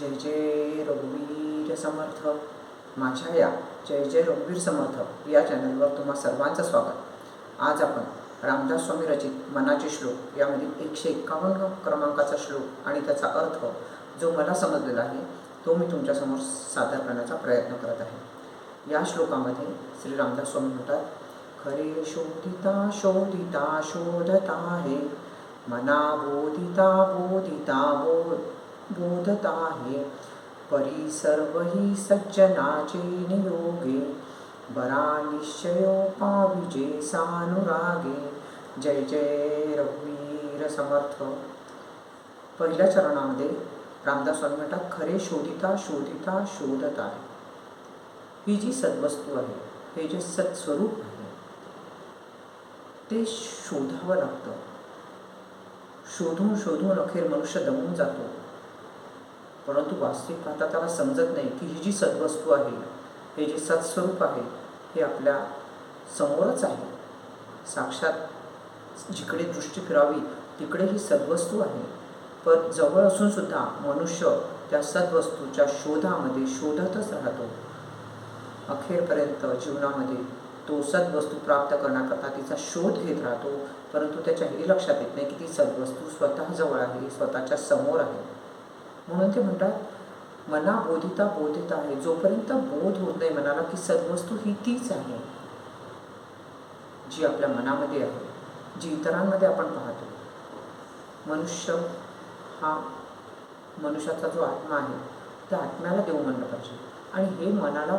जय जय रघुवीर समर्थ. माझ्या या जय जय रघुवीर समर्थ. या चॅनलवर तुम्हा सर्वांचं स्वागत. आज आपण रामदास स्वामी रचित मनाचे श्लोक यामधील एकशे एक्कावन्न क्रमांकाचा श्लोक आणि त्याचा अर्थ जो मला समजलेला आहे तो मी तुमच्यासमोर सादर करण्याचा प्रयत्न करत आहे. या श्लोकामध्ये श्री रामदास स्वामी म्हणतात खरे शोधिता शोधिता शोधता हे मना बोधिता बोधिता बोध. बोधत आहे परी सर्व ही सज्जनाचे नियोगे बरा निश्चयो पाविजे सानुरागे. जय जय रघुवीर समर्थ. पहिल्या चरणामध्ये रामदास स्वामी म्हणतात खरे शोधिता शोधिता शोधत आहे ही जी सद्वस्तू आहे हे जे सत्स्वरूप आहे ते शोधावं लागतं. शोधून शोधून अखेर मनुष्य दमून जातो. परंतु वास्तविक पाहता त्याला समजत नाही की ही जी सद्वस्तू आहे हे जे सत्स्वरूप आहे हे आपल्या समोरच आहे. साक्षात जिकडे दृष्टी फिरावी तिकडे ही सद्वस्तू आहे. पण जवळ असून सुद्धा मनुष्य त्या सद्वस्तूच्या शोधामध्ये शोधतच राहतो. अखेरपर्यंत जीवनामध्ये तो सद्वस्तू प्राप्त करण्याकरता तिचा शोध घेत राहतो परंतु त्याच्या हे लक्षात येत नाही की ती सद्वस्तू स्वतः जवळ आहे स्वतःच्या समोर आहे. म्हणून ते म्हणतात मना बोधिता बोधित आहे. जोपर्यंत बोध होत नाही मनाला की सद्वस्तू ही तीच आहे. जी आपल्या मनामध्ये आहे. जी इतरांमध्ये आपण पाहतो. मनुष्य हा मनुष्याचा जो आत्मा आहे त्या आत्म्याला देव म्हणलं पाहिजे. आणि हे मनाला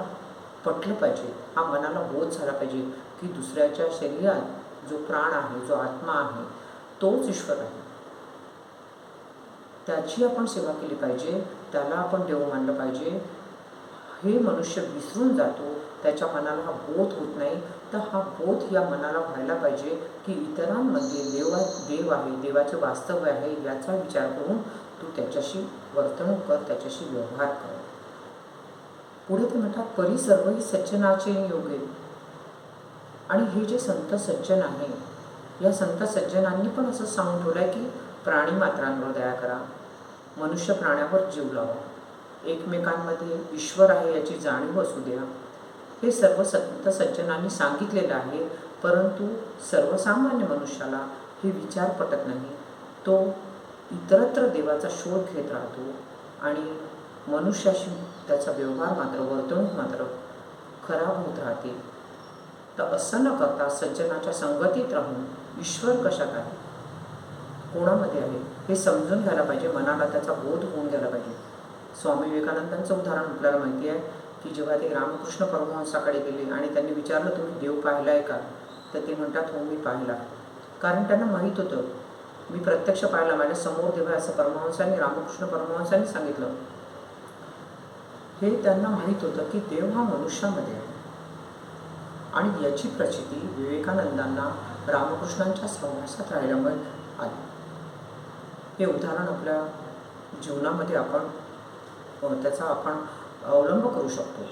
पटलं पाहिजे. हा मनाला बोध झाला पाहिजे की दुसऱ्याच्या शरीरात जो प्राण आहे जो आत्मा आहे तोच ईश्वर आहे. त्याची आपण सेवा केली पाहिजे त्याला आपण देव मानलं पाहिजे. हे मनुष्य विसरून जातो त्याच्या मनाला हा बोध होत नाही. तर हा बोध या मनाला व्हायला पाहिजे की इतरांमध्ये देव देव आहे देवाचे वास्तव्य आहे याचा विचार करून तू त्याच्याशी वर्तणूक कर त्याच्याशी व्यवहार कर. पुढे ते म्हणतात परी सर्वही सज्जनाचे योगे आणि हे जे संत सज्जन आहे या संत सज्जनांनी पण असं सांगून ठेवलं आहे की प्राणी मात्रांवर दया करा. मनुष्य प्राण्यावर जीव लावा. एकमेकांमध्ये ईश्वर आहे याची जाणीव असू द्या. हे सर्व संत सज्जनांनी सांगितलेलं आहे परंतु सर्वसामान्य मनुष्याला हे विचार पटत नाही. तो इतरत्र देवाचा शोध घेत राहतो आणि मनुष्याशी त्याचा व्यवहार मात्र वर्तणूक मात्र खराब होत राहते. तर असं न करता सज्जनाच्या संगतीत राहून ईश्वर कशात आहे? कोणामध्ये आहे? हे समजून घ्यायला पाहिजे. मनाला त्याचा बोध होऊन घ्यायला पाहिजे. स्वामी विवेकानंदांचं उदाहरण आपल्याला माहिती आहे की जेव्हा ते रामकृष्ण परमहंसाकडे गेले आणि त्यांनी विचारलं तुम्ही देव पाहिला आहे का? तर ते म्हणतात हो मी पाहिला. कारण त्यांना माहीत होतं. मी प्रत्यक्ष पाहिला माझ्यासमोर देव आहे असं परमहंसांनी रामकृष्ण परमहंसांनी सांगितलं. हे त्यांना माहीत होतं की देव हा मनुष्यामध्ये आहे. आणि याची प्रचिती विवेकानंदांना रामकृष्णांच्या सहवासात राहिल्यामुळे आली. हे उदाहरण आपल्या जीवनामध्ये आपण त्याचा आपण अवलंब करू शकतो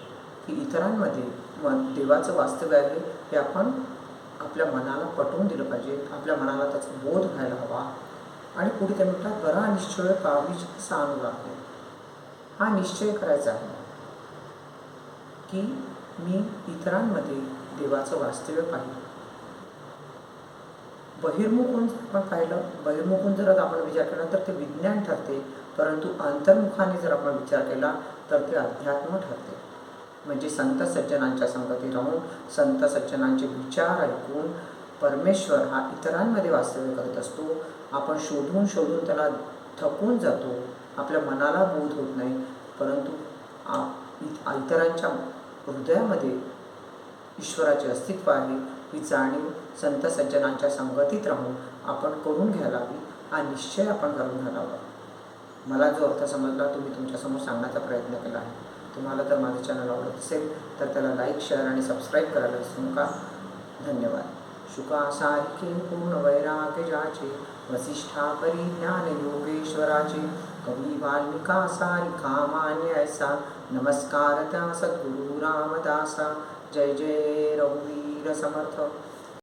की इतरांमध्ये मन देवाचं वास्तव्य आहे हे आपण आपल्या मनाला पटवून दिलं पाहिजे आपल्या मनाला त्याचा बोध व्हायला हवा आणि पुढे ते म्हणतात बरा निश्चय काळीच सांगू लागते हा निश्चय करायचा आहे की मी इतरांमध्ये देवाचं वास्तव्य पाहिलं बहिर्मुखून आपण पाहिलं बहिर्मुखून जर आपण विचार केला तर ते विज्ञान ठरते परंतु अंतर्मुखाने जर आपण विचार केला तर ते अध्यात्म ठरते. म्हणजे संत सज्जनांच्या संगती राहून संत सज्जनांचे विचार ऐकून परमेश्वर हा इतरांमध्ये वास्तव्य करत असतो. आपण शोधून शोधून त्याला थकून जातो. आपल्या मनाला बोध होत नाही. परंतु इतरांच्या हृदयामध्ये ईश्वराचे अस्तित्व आहे. ही जाणीव संत सज्जनांच्या संगतीत राहून आपण करून घ्यायला हवी हा निश्चय आपण करून घ्यायला हवा मला जो अर्थ समजला तो मी तुमच्यासमोर सांगण्याचा प्रयत्न केला. आहे तुम्हाला जर माझं चॅनल आवडत असेल तर त्याला लाईक शेअर आणि सबस्क्राईब करायला विसरू नका. धन्यवाद. शुकासारखे पूर्ण वैराग्य जाचे वसिष्ठा परिज्ञान योगेश्वराचे कवी वाल्मिका सारिका मान्य ऐसा नमस्कार त्या सद्गुरु रामदासा जय जय रघुवीर समर्थ.